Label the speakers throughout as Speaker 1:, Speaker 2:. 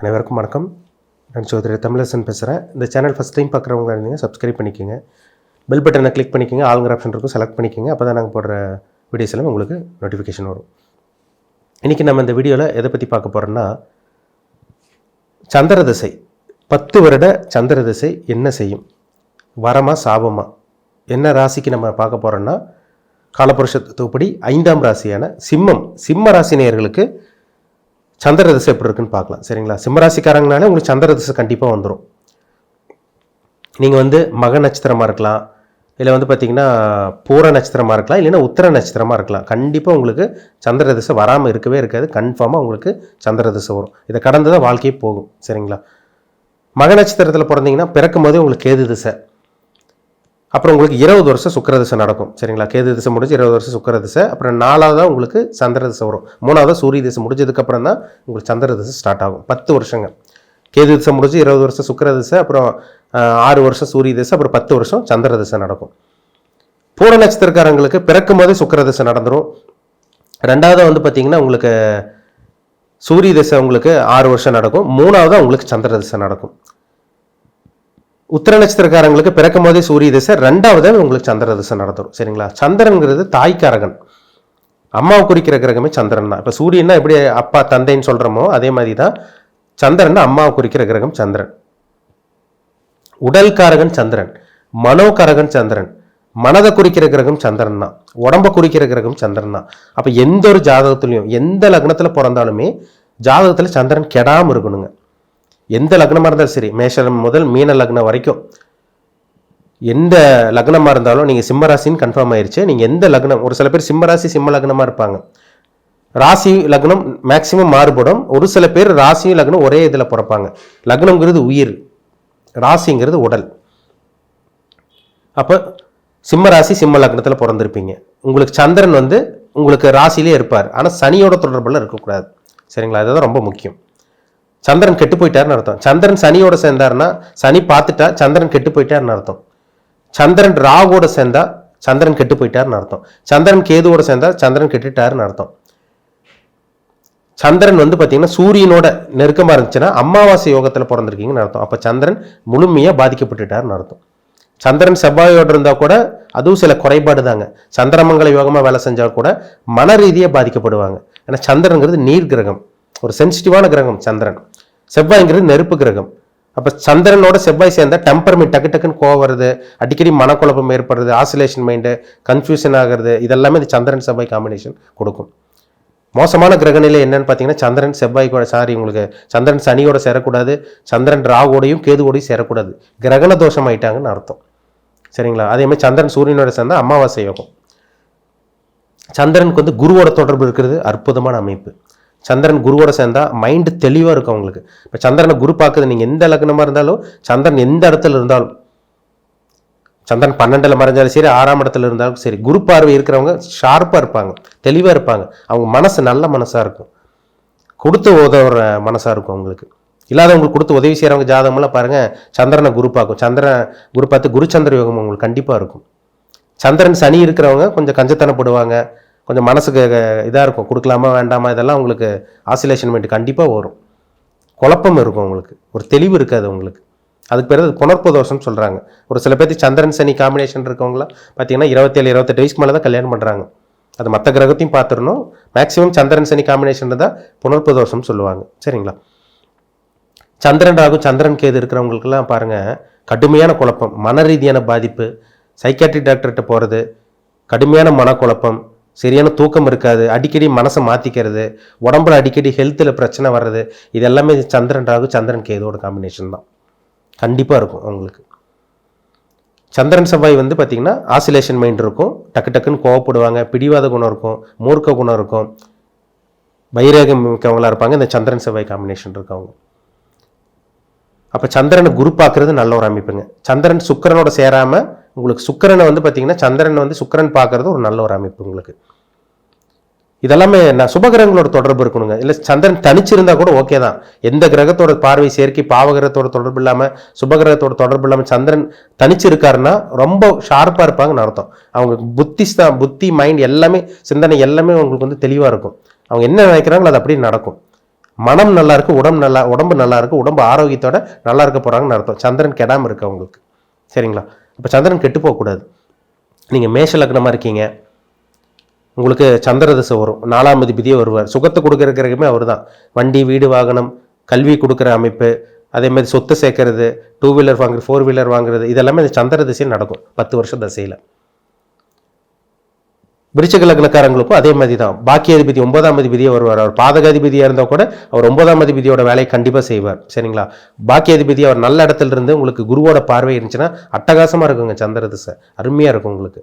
Speaker 1: அனைவருக்கும் வணக்கம். நான் சோதரி தமிழரசன் பேசுகிறேன் இந்த சேனல் ஃபஸ்ட் டைம் பார்க்குறவங்க இருந்தீங்க சப்ஸ்கிரைப் பண்ணிக்கோங்க. பெல் பட்டனை கிளிக் பண்ணிக்கோங்க. ஆளுங்கிற ஆப்ஷன் இருக்கும் செலக்ட் பண்ணிக்கோங்க. அப்போ தான் நாங்கள் போடுற வீடியோஸ் எல்லாம் உங்களுக்கு நோட்டிஃபிகேஷன் வரும். இன்றைக்கி நம்ம இந்த வீடியோவில் எதை பற்றி பார்க்க போகிறோன்னா சந்திர திசை. பத்து வருட சந்திர திசை என்ன செய்யும்? வரமா சாபமா? என்ன ராசிக்கு நம்ம பார்க்க போகிறோன்னா காலபுருஷத்துப்படி ஐந்தாம் ராசியான சிம்மம். சிம்ம ராசி நேயர்களுக்கு சந்திர திசை எப்படி இருக்குன்னு பார்க்கலாம். சரிங்களா? சிம்மராசிக்காரங்கனாலே உங்களுக்கு சந்திர திசை கண்டிப்பாக வந்துடும் நீங்கள் வந்து மக நட்சத்திரமாக இருக்கலாம். இல்லை வந்து பார்த்தீங்கன்னா பூர நட்சத்திரமாக இருக்கலாம். இல்லைன்னா உத்தர நட்சத்திரமாக இருக்கலாம். கண்டிப்பாக உங்களுக்கு சந்திர திசை வராமல் இருக்கவே இருக்காது. கன்ஃபார்மாக உங்களுக்கு சந்திர திசை வரும். இதை கடந்து தான் வாழ்க்கையே போகும். சரிங்களா? மக நட்சத்திரத்தில் பிறந்தீங்கன்னா பிறக்கும் போதே உங்களுக்கு கேது திசை. அப்புறம் உங்களுக்கு இருபது வருஷம் சுக்கரதிசை நடக்கும். சரிங்களா? கேது திசை முடிஞ்சு இருபது வருஷம் சுக்கரதிசை. அப்புறம் நாலாவதாக உங்களுக்கு சந்திர திசை வரும். மூணாவதாக சூரிய திசை முடிஞ்சதுக்கப்புறம் தான் உங்களுக்கு சந்திர திசை ஸ்டார்ட் ஆகும். பத்து வருஷங்க கேது திசை முடிஞ்சு இருபது வருஷம் சுக்கிர திசை அப்புறம் ஆறு வருஷம் சூரிய திசை அப்புறம் பத்து வருஷம் சந்திர திசை நடக்கும். பூர நட்சத்திரக்காரங்களுக்கு பிறக்கும் போதே சுக்கிர திசை நடந்துடும் ரெண்டாவது வந்து பார்த்தீங்கன்னா உங்களுக்கு சூரிய திசை உங்களுக்கு ஆறு வருஷம் நடக்கும். மூணாவதாக உங்களுக்கு சந்திர திசை நடக்கும். உத்திர நட்சத்திரக்காரங்களுக்கு பிறக்கும் போதே சூரிய திசை ரெண்டாவது உங்களுக்கு சந்திர திசை நடத்தும். சரிங்களா? சந்திரன்கிறது தாய்க்காரகன். அம்மாவை குறிக்கிற கிரகமே சந்திரன் தான். இப்போ சூரியன்னா எப்படி அப்பா தந்தைன்னு சொல்கிறோமோ அதே மாதிரி தான் சந்திரன் அம்மாவை குறிக்கிற கிரகம் சந்திரன். உடல்காரகன் சந்திரன். மனோகாரகன் சந்திரன். மனதை குறிக்கிற கிரகம் சந்திரன் தான். உடம்ப குறிக்கிற கிரகம் சந்திரன் தான். அப்போ எந்த ஒரு ஜாதகத்துலையும் எந்த லக்னத்தில் பிறந்தாலுமே ஜாதகத்தில் சந்திரன் கெடாமல் இருக்கணுங்க. எந்த லக்னமாக இருந்தாலும் சரி மேஷம் முதல் மீன லக்னம் வரைக்கும் எந்த லக்னமாக இருந்தாலும் நீங்கள் சிம்மராசின்னு கன்ஃபார்ம் ஆயிடுச்சு நீங்கள் எந்த லக்னம் ஒரு சில பேர் சிம்மராசி சிம்ம லக்னமாக இருப்பாங்க. ராசி லக்னம் மேக்சிமம் மாறுபடும். ஒரு சில பேர் ராசியும் லக்னம் ஒரே இதில் பிறப்பாங்க. லக்னங்கிறது உயிர் ராசிங்கிறது உடல். அப்போ சிம்ம ராசி சிம்ம லக்னத்தில் பிறந்திருப்பீங்க. உங்களுக்கு சந்திரன் வந்து உங்களுக்கு ராசியிலே இருப்பார். ஆனால் சனியோட தொடர்பில் இருக்கக்கூடாது. சரிங்களா? அதுதான் ரொம்ப முக்கியம். சந்திரன் கெட்டு போயிட்டாருன்னு அர்த்தம். சந்திரன் சனியோட சேர்ந்தாருன்னா சனி பார்த்துட்டா சந்திரன் கெட்டு போயிட்டாருன்னு அர்த்தம். சந்திரன் ராவோட சேர்ந்தா சந்திரன் கெட்டு போயிட்டாருன்னு அர்த்தம். சந்திரன் கேதுவோட சேர்ந்தா சந்திரன் கெட்டுட்டாருன்னு அர்த்தம். சந்திரன் வந்து பார்த்தீங்கன்னா சூரியனோட நெருக்கமாக இருந்துச்சுன்னா அமாவாசை யோகத்தில் பிறந்திருக்கீங்கன்னு அர்த்தம். அப்போ சந்திரன் முழுமையாக பாதிக்கப்பட்டுட்டாருன்னு அர்த்தம். சந்திரன் செவ்வாயோடு இருந்தால் கூட அதுவும் சில குறைபாடு தாங்க. சந்திரமங்கல யோகமாக வேலை செஞ்சால் கூட மன ரீதியாக பாதிக்கப்படுவாங்க. ஏன்னா சந்திரன்கிறது நீர் கிரகம். ஒரு சென்சிட்டிவான கிரகம் சந்திரன். செவ்வாய்ங்கிறது நெருப்பு கிரகம். அப்போ சந்திரனோட செவ்வாய் சேர்ந்தால் டெம்பர்மெண்ட் டக்கு டக்குன்னு கோவம் வருது அடிக்கடி மனக்குழப்பம் ஏற்படுறது ஆசிலேஷன் மைண்டு கன்ஃபியூஷன் ஆகிறது இதெல்லாமே இந்த சந்திரன் செவ்வாய் காம்பினேஷன் கொடுக்கும். மோசமான கிரகநிலை என்னன்னு பார்த்தீங்கன்னா சந்திரன் செவ்வாய் கூட சாரி உங்களுக்கு சந்திரன் சனியோட சேரக்கூடாது சந்திரன் ராகோடையும் கேதுவோடையும் சேரக்கூடாது. கிரகண தோஷம் ஆயிட்டாங்கன்னு அர்த்தம். சரிங்களா? அதே மாதிரி சந்திரன் சூரியனோட சேர்ந்தால் அமாவாசை யோகம். சந்திரனுக்கு வந்து குருவோட தொடர்பு இருக்கிறது அற்புதமான அமைப்பு. சந்திரன் குருவோட சேர்ந்தா மைண்டு தெளிவாக இருக்கும் அவங்களுக்கு. இப்போ சந்திரனை குரு பார்க்குது நீங்கள் எந்த லக்னமாக இருந்தாலும் சந்திரன் எந்த இடத்துல இருந்தாலும் சந்திரன் பன்னெண்டில் மறைஞ்சாலும் சரி ஆறாம் இடத்துல இருந்தாலும் சரி குரு பார்வை இருக்கிறவங்க ஷார்ப்பாக இருப்பாங்க தெளிவாக இருப்பாங்க. அவங்க மனசு நல்ல மனசாக இருக்கும். கொடுத்து உதவுற மனசாக இருக்கும் அவங்களுக்கு. இல்லாதவங்களுக்கு கொடுத்து உதவி செய்கிறவங்க ஜாதகமெல்லாம் பாருங்கள் சந்திரனை குரு பார்க்கும். சந்திரன் குரு பார்த்து குருச்சந்திர யோகம் அவங்களுக்கு கண்டிப்பாக இருக்கும். சந்திரன் சனி இருக்கிறவங்க கொஞ்சம் கஞ்சத்தனப்படுவாங்க. கொஞ்சம் மனசுக்கு இதாக இருக்கும். கொடுக்கலாமா வேண்டாமா? இதெல்லாம் உங்களுக்கு ஆசிலேஷன் மைண்ட் கண்டிப்பாக வரும். குழப்பம் இருக்கும் உங்களுக்கு. ஒரு தெளிவு இருக்காது உங்களுக்கு. அதுக்கு பேர் அது புனர்ப்பு தோஷம்னு சொல்கிறாங்க ஒரு சில பேர்த்து சந்திரன் சனி காம்பினேஷன் இருக்கவங்களாம் பார்த்தீங்கன்னா இருபத்தேழு இருபத்தெட்டு வயசுக்கு மேலே தான் கல்யாணம் பண்ணுறாங்க அது மற்ற கிரகத்தையும் பார்த்துடணும் மேக்ஸிமம் சந்திரன் சனி காம்பினேஷன் தான் புனர்ப்பு தோஷம்னு சொல்லுவாங்க. சரிங்களா? சந்திரன் ராகு சந்திரன் கேது இருக்கிறவங்களுக்கெல்லாம் பாருங்கள் கடுமையான குழப்பம். மன ரீதியான பாதிப்பு சைக்காட்ரிக் டாக்டர்கிட்ட போகிறது கடுமையான மனக்குழப்பம். சரியான தூக்கம் இருக்காது அடிக்கடி மனசை மாற்றிக்கிறது உடம்புல அடிக்கடி ஹெல்த்தில் பிரச்சனை வர்றது இது எல்லாமே சந்திரன் ராகு சந்திரன் கேதோட காம்பினேஷன் தான். கண்டிப்பாக இருக்கும் அவங்களுக்கு சந்திரன் செவ்வாய் வந்து பார்த்திங்கன்னா ஆசிலேஷன் மைண்ட் இருக்கும். டக்கு டக்குன்னு கோவப்படுவாங்க பிடிவாத குணம் இருக்கும் மூர்க்க குணம் இருக்கும். வைரேகம் மிக்கவங்களாக இருப்பாங்க இந்த சந்திரன் செவ்வாய் காம்பினேஷன் இருக்கவங்க. அப்போ சந்திரனை குரு பார்க்குறது நல்ல ஒரு அமைப்புங்க. சந்திரன் சுக்கிரனோட சேராமல் உங்களுக்கு சுக்கிரனை வந்து பார்த்தீங்கன்னா சந்திரன் வந்து சுக்கிரன் பார்க்கறது ஒரு நல்ல ஒரு அமைப்பு உங்களுக்கு. இதெல்லாமே நான் சுபகிரகங்களோட தொடர்பு இருக்கணுங்க. இல்லை சந்திரன் தனிச்சிருந்தா கூட ஓகே தான். எந்த கிரகத்தோட பார்வை சேர்க்கை பாவகிரகத்தோட தொடர்பு இல்லாமல் சுபகிரகத்தோட தொடர்பு இல்லாமல் சந்திரன் தனிச்சு இருக்காருன்னா ரொம்ப ஷார்ப்பாக இருப்பாங்கன்னு அர்த்தம். அவங்க புத்தி தான் புத்தி மைண்ட் எல்லாமே சிந்தனை எல்லாமே உங்களுக்கு வந்து தெளிவாக இருக்கும். அவங்க என்ன நினைக்கிறாங்களோ அது அப்படியே நடக்கும். மனம் நல்லா இருக்கு உடம்பு நல்லா உடம்பு நல்லா இருக்கு உடம்பு ஆரோக்கியத்தோட நல்லா இருக்க போகிறாங்கன்னு அர்த்தம். சந்திரன் கெடாமல் இருக்கு அவங்களுக்கு. சரிங்களா? இப்போ சந்திரன் கெட்டு போகக்கூடாது. நீங்கள் மேஷ லக்னமாக இருக்கீங்க. உங்களுக்கு சந்திரதிசை வரும். நாலாம் அதிபதியே வருவார். சுகத்தை கொடுக்குற கிரகமே அவர் தான் வண்டி வீடு வாகனம் கல்வி கொடுக்குற அமைப்பு அதே மாதிரி சொத்து சேர்க்கறது டூ வீலர் வாங்குறது ஃபோர் வீலர் வாங்குறது இதெல்லாமே இந்த சந்திர திசையில் நடக்கும். பத்து வருஷம் தசையில். விருச்சக லக்னக்காரங்களுக்கும் அதே மாதிரி தான் பாக்கியாதிபதி ஒன்பதாம் அதிபதியே வருவார். அவர் பாதகாதிபதியாக இருந்தால் கூட அவர் ஒன்பதாம் அதிபதியோட வேலையை கண்டிப்பாக செய்வார். சரிங்களா? பாக்கியாதிபதி அவர் நல்ல இடத்துல இருந்து உங்களுக்கு குருவோட பார்வை இருந்துச்சுன்னா அட்டகாசமாக இருக்குங்க சந்திர திசை அருமையாக இருக்கும் உங்களுக்கு.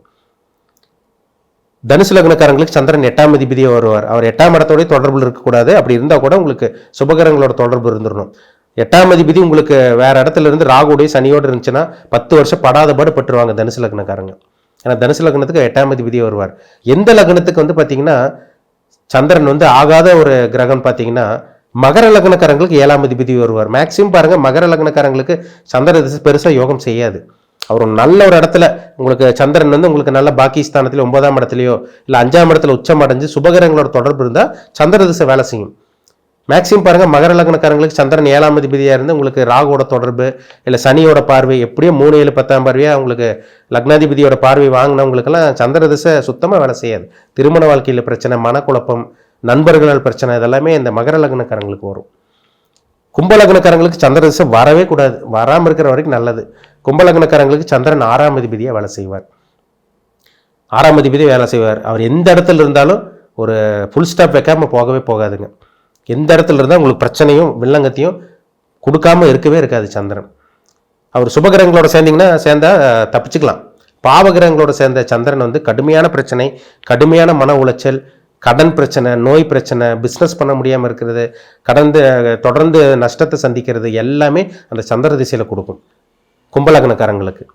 Speaker 1: தனுசு லக்னக்காரங்களுக்கு சந்திரன் எட்டாம் அதிபதியே வருவார். அவர் எட்டாம் இடத்தோடய தொடர்பில் இருக்கக்கூடாது. அப்படி இருந்தால் கூட உங்களுக்கு சுபகரங்களோட தொடர்பு இருந்துடணும் எட்டாம் அதிபதி உங்களுக்கு வேற இடத்துல இருந்து ராகுடைய சனியோடு இருந்துச்சுன்னா பத்து வருஷம் படாத பாடு பட்டுருவாங்க தனுசு லக்னக்காரங்க. ஏன்னா தனுசு லக்னத்துக்கு எட்டாம் அதிபதியே வருவார். எந்த லக்னத்துக்கு வந்து பார்த்தீங்கன்னா சந்திரன் வந்து ஆகாத ஒரு கிரகம் பார்த்தீங்கன்னா மகர லக்னக்காரங்களுக்கு ஏழாம் அதிபதி வருவார். மேக்சிமம் பாருங்கள் மகர லக்னக்காரங்களுக்கு சந்திர திசை பெருசாக யோகம் செய்யாது. அவர் ஒரு நல்ல ஒரு இடத்துல உங்களுக்கு சந்திரன் வந்து உங்களுக்கு நல்ல பாகிஸ்தானத்திலயோ ஒன்பதாம் இடத்துலையோ இல்லை அஞ்சாம் இடத்துல உச்சம் அடைஞ்சு சுபகரங்களோட தொடர்பு இருந்தால் சந்திர திசை வேலை செய்யும். மேக்சிமம் பாருங்கள் மகர லக்னக்காரங்களுக்கு சந்திரன் ஏழாம் அதிபதியாக இருந்து உங்களுக்கு ராகுவோட தொடர்பு இல்லை சனியோட பார்வை எப்படியோ மூணு ஏழு பத்தாம் பார்வையாக உங்களுக்கு லக்னாதிபதியோட பார்வை வாங்கினவங்களுக்கெல்லாம் சந்திர திசை சுத்தமாக வேலை செய்யாது. திருமண வாழ்க்கையில் பிரச்சனை மனக்குழப்பம் நண்பர்களால் பிரச்சனை இதெல்லாமே இந்த மகர லக்னக்காரங்களுக்கு வரும். கும்பலக்னக்காரங்களுக்கு சந்திர திசை வரவே கூடாது. வராமல் இருக்கிற வரைக்கும் நல்லது. கும்பலக்னக்காரங்களுக்கு சந்திரன் ஆறாம் அதிபதியாக வேலை செய்வார். ஆறாம் அதிபதி வேலை செய்வார். அவர் எந்த இடத்துல இருந்தாலும் ஒரு ஃபுல் ஸ்டாப் வைக்காமல் போகவே போகாதுங்க. எந்த இடத்துல இருந்தால் உங்களுக்கு பிரச்சனையும் வில்லங்கத்தையும் கொடுக்காம இருக்கவே இருக்காது சந்திரன். அவர் சுபகிரகங்களோட சேர்ந்தீங்கன்னா சேர்ந்தா தப்பிச்சுக்கலாம். பாவகிரகங்களோட சேர்ந்த சந்திரன் வந்து கடுமையான பிரச்சனை கடுமையான மன உளைச்சல் கடன் பிரச்சனை நோய் பிரச்சனை பிஸ்னஸ் பண்ண முடியாமல் இருக்கிறது கடந்து தொடர்ந்து நஷ்டத்தை சந்திக்கிறது எல்லாமே அந்த சந்திர திசையில் கொடுக்கும். கும்பலக்னக்காரங்களுக்கு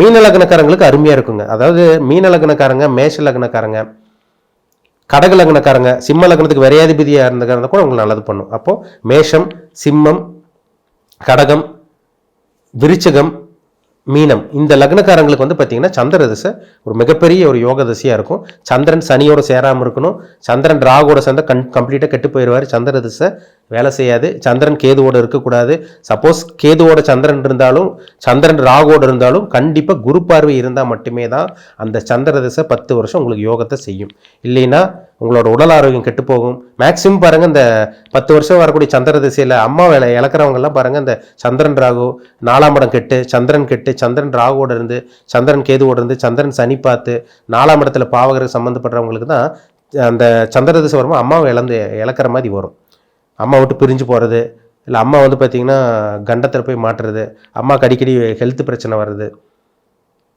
Speaker 1: மீன லக்னக்காரங்களுக்கு அருமையாக இருக்குங்க. அதாவது மீன லக்னக்காரங்க மேஷ லக்னக்காரங்க கடக லக்னக்காரங்க சிம்ம லக்னத்துக்கு விரையாதிபதியாக இருந்தக்காரங்க கூட உங்களுக்கு நல்லது பண்ணும். அப்போது மேஷம் சிம்மம் கடகம் விருச்சகம் மீனம். இந்த லக்னக்காரங்களுக்கு வந்து பார்த்தீங்கன்னா சந்திர திசை ஒரு மிகப்பெரிய ஒரு யோக திசையாக இருக்கும். சந்திரன் சனியோட சேராமல் இருக்கணும். சந்திரன் ராகோட சேர்ந்த கண் கம்ப்ளீட்டாக கெட்டு போயிடுவார் சந்திர திசை வேலை செய்யாது. சந்திரன் கேதுவோடு இருக்கக்கூடாது. சப்போஸ் கேதுவோட சந்திரன் இருந்தாலும் சந்திரன் ராகோடு இருந்தாலும் கண்டிப்பாக குரு பார்வை இருந்தால் மட்டுமே தான் அந்த சந்திர திசை பத்து வருஷம் உங்களுக்கு யோகத்தை செய்யும். இல்லைன்னா உங்களோட உடல் ஆரோக்கியம் கெட்டு போகும். மேக்ஸிமம் பாருங்கள் இந்த பத்து வருஷம் வரக்கூடிய சந்திர திசையில் அம்மா வேலை இழக்கிறவங்கெல்லாம் பாருங்கள் இந்த சந்திரன் ராகு நாலாம் இடம் கெட்டு சந்திரன் கெட்டு சந்திரன் ராகுவோட இருந்து சந்திரன் கேதுவோட இருந்து சந்திரன் சனி பார்த்து நாலாம் இடத்துல பாவகர சம்மந்தப்படுறவங்களுக்கு தான் அந்த சந்திர திசை வரும்போது அம்மாவை இழந்து இழக்கிற மாதிரி வரும். அம்மா விட்டு பிரிஞ்சு போகிறது இல்லை அம்மா வந்து பார்த்திங்கன்னா கண்டத்தில் போய் மாட்டுறது அம்மாவுக்கு அடிக்கடி ஹெல்த் பிரச்சனை வருது.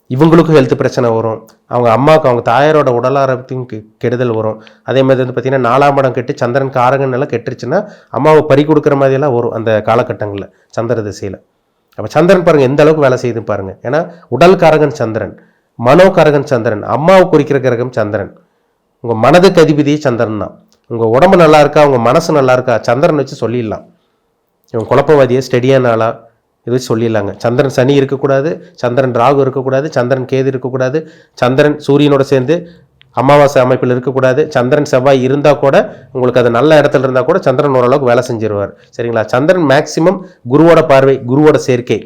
Speaker 1: இவங்களுக்கும் ஹெல்த் பிரச்சனை வரும். அவங்க அம்மாவுக்கு அவங்க தாயாரோட உடல் ஆரோக்கியத்தையும் கெ- கெடுதல் வரும். அதே மாதிரி வந்து பார்த்திங்கன்னா நாலாம் இடம் கெட்டு சந்திரன் காரகன் எல்லாம் கெட்டுருச்சுன்னா அம்மாவை பறி கொடுக்குற மாதிரியெல்லாம் வரும் அந்த காலகட்டங்களில் சந்திர திசையில். அப்போ சந்திரன் பாருங்கள் எந்த அளவுக்கு வேலை செய்யுது பாருங்கள் ஏன்னா உடல் காரகன் சந்திரன் மனோ காரகன் சந்திரன் அம்மாவை குறிக்கிற கிரகம் சந்திரன். உங்கள் மனதுக்கு அதிபதியே சந்திரன் தான். உங்கள் உடம்பு நல்லா இருக்கா உங்கள் மனசு நல்லா இருக்கா சந்திரன் வச்சு சொல்லிடலாம். இவன் குழப்பவாதியை ஸ்டெடியான ஆளாக இது சொல்லிடலாங்க. சந்திரன் சனி இருக்கக்கூடாது சந்திரன் ராகு இருக்கக்கூடாது சந்திரன் கேது இருக்கக்கூடாது சந்திரன் சூரியனோட சேர்ந்து அமாவாசை அமைப்பில் இருக்கக்கூடாது சந்திரன் செவ்வாய் இருந்தால் கூட உங்களுக்கு அது நல்ல இடத்துல இருந்தால் கூட சந்திரன் ஓரளவுக்கு வேலை செஞ்சிருவார். சரிங்களா? சந்திரன் மேக்சிமம் குருவோட பார்வை குருவோட சேர்க்கை.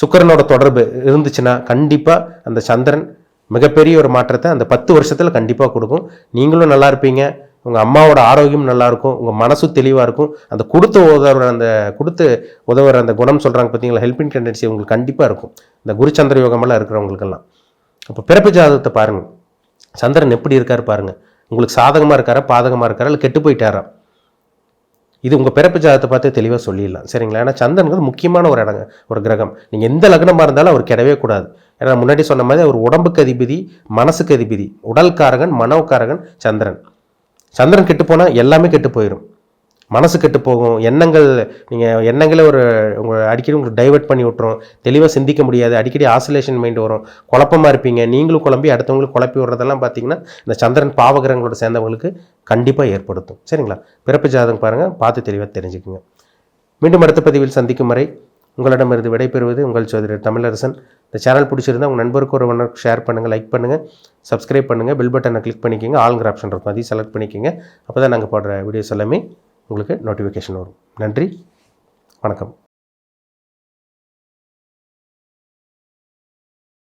Speaker 1: சுக்கரனோட தொடர்பு இருந்துச்சுன்னா கண்டிப்பாக அந்த சந்திரன் மிகப்பெரிய ஒரு மாற்றத்தை அந்த பத்து வருஷத்தில் கண்டிப்பாக கொடுக்கும். நீங்களும் நல்லா இருப்பீங்க. உங்கள் அம்மாவோட ஆரோக்கியம் நல்லாயிருக்கும் உங்கள் மனசும் தெளிவாக இருக்கும். அந்த கொடுத்து உதவுற அந்த கொடுத்து உதவுற அந்த குணம் சொல்கிறாங்க பார்த்தீங்களா ஹெல்பிங் டெண்டன்சி உங்களுக்கு கண்டிப்பாக இருக்கும். இந்த குருச்சந்திர யோகமெல்லாம் இருக்கிறவங்களுக்கெல்லாம். அப்போ பிறப்பு ஜாதகத்தை பாருங்கள் சந்திரன் எப்படி இருக்கார் பாருங்கள் உங்களுக்கு சாதகமாக இருக்காரா பாதகமாக இருக்காரா இல்லை கெட்டு போயிட்டாரா? இது உங்கள் பிறப்பு ஜாதகத்தை பார்த்து தெளிவாக சொல்லிடலாம். சரிங்களா? ஏன்னா சந்திரனுக்கு முக்கியமான ஒரு இடங்க ஒரு கிரகம். நீங்கள் எந்த லக்னமாக இருந்தாலும் அவர் கிடவே கூடாது. ஏன்னா முன்னாடி சொன்ன மாதிரி அவர் உடம்புக்கு அதிபதி மனசுக்கு அதிபதி. உடல்காரகன் மனோகாரகன் சந்திரன். சந்திரன் கெட்டு போனால் எல்லாமே கெட்டு போயிடும் மனசு கெட்டு போகும். எண்ணங்கள் நீங்கள் எண்ணங்களே ஒரு உங்களை அடிக்கடி உங்களுக்கு டைவர்ட் பண்ணி விட்டுரும். தெளிவாக சிந்திக்க முடியாது. அடிக்கடி ஆசிலேஷன் மைண்ட் வரும். குழப்பமாக இருப்பீங்க. நீங்களும் குழம்பி அடுத்தவங்களுக்கு குழப்பி விடுறதெல்லாம் பார்த்தீங்கன்னா இந்த சந்திரன் பாவகிரகங்களோட சேர்ந்தவங்களுக்கு கண்டிப்பாக ஏற்படுத்தும். சரிங்களா? பிறப்பு ஜாதகம் பாருங்கள் பார்த்து தெளிவாக தெரிஞ்சுக்குங்க. மீண்டும் அடுத்த பதிவில் சந்திக்கும் வரை உங்களிடமிருந்து விடைபெறுவது உங்கள் சோதரர் தமிழரசன். இந்த சேனல் பிடிச்சிருந்தா உங்கள் நண்பருக்கு ஒரு ஒன்று ஷேர் பண்ணுங்கள் லைக் பண்ணுங்கள் சப்ஸ்கிரைப் பண்ணுங்கள் பில் பட்டனை கிளிக் பண்ணிக்கோங்க ஆளுங்கிற ஆப்ஷன் இருக்கும். அதையும் செலக்ட் பண்ணிக்கோங்க. அப்போ தான் நாங்கள் போடுற வீடியோஸ் எல்லாமே உங்களுக்கு நோட்டிஃபிகேஷன் வரும். நன்றி வணக்கம்.